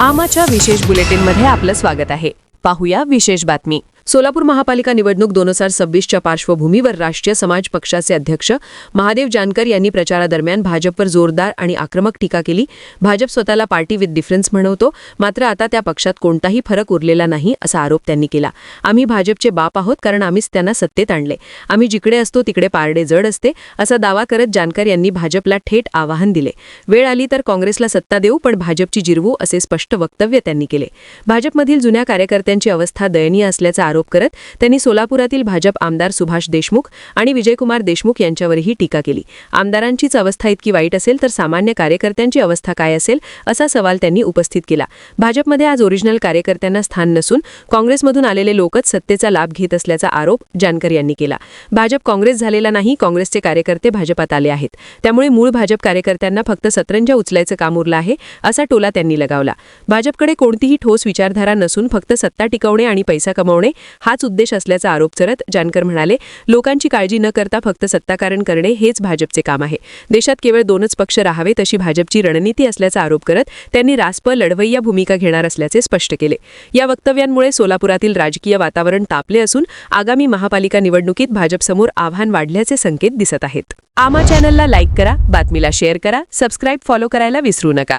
आमाच्या विशेष बुलेटिनमध्ये आपलं स्वागत आहे. पाहूया विशेष बातमी. सोलापूर महापालिका निवडणूक दोन हजार सव्वीसच्या पार्श्वभूमीवर राष्ट्रीय समाज पक्षाचे अध्यक्ष महादेव जानकर यांनी प्रचारादरम्यान भाजपवर जोरदार आणि आक्रमक टीका केली. भाजप स्वतःला पार्टी विथ डिफरन्स म्हणवतो मात्र आता त्या पक्षात कोणताही फरक उरलेला नाही असा आरोप त्यांनी केला. आम्ही भाजपचे बाप आहोत कारण आम्हीच त्यांना सत्तेत आणले. आम्ही जिकडे असतो तिकडे पारडे जड असते असा दावा करत जानकर यांनी भाजपला थेट आवाहन दिले. वेळ आली तर काँग्रेसला सत्ता देऊ पण भाजपची जिरवू असे स्पष्ट वक्तव्य त्यांनी केले. भाजपमधील जुन्या कार्यकर्त्यांची अवस्था दयनीय असल्याचा आरोप करत त्यांनी सोलापुरातील भाजप आमदार सुभाष देशमुख आणि विजयकुमार देशमुख यांच्यावरही टीका केली. आमदारांचीच अवस्था इतकी वाईट असेल तर सामान्य कार्यकर्त्यांची अवस्था काय असेल असा सवाल त्यांनी उपस्थित केला. भाजपमध्ये आज ओरिजिनल कार्यकर्त्यांना स्थान नसून काँग्रेसमधून आलेले लोकच सत्तेचा लाभ घेत असल्याचा आरोप जानकर यांनी केला. भाजप काँग्रेस झालेला नाही काँग्रेसचे कार्यकर्ते भाजपात आले आहेत. त्यामुळे मूळ भाजप कार्यकर्त्यांना फक्त सतरंजा उचलायचं काम उरलं आहे असा टोला त्यांनी लगावला. भाजपकडे कोणतीही ठोस विचारधारा नसून फक्त सत्ता टिकवणे आणि पैसा कमवणे हाच उद्देश असल्याचा आरोप करत जानकर म्हणाले लोकांची काळजी न करता फक्त सत्ताकारण करणे हेच भाजपचे काम आहे. देशात केवळ दोनच पक्ष राहावे तशी भाजपची रणनीती असल्याचा आरोप करत त्यांनी रासप लढवय्या भूमिका घेणार असल्याचे स्पष्ट केले. या वक्तव्यांमुळे सोलापुरातील राजकीय वातावरण तापले असून आगामी महापालिका निवडणुकीत भाजपसमोर आव्हान वाढल्याचे संकेत दिसत आहेत. आमा चॅनलला लाईक करा बातमीला शेअर करा सबस्क्राईब फॉलो करायला विसरू नका.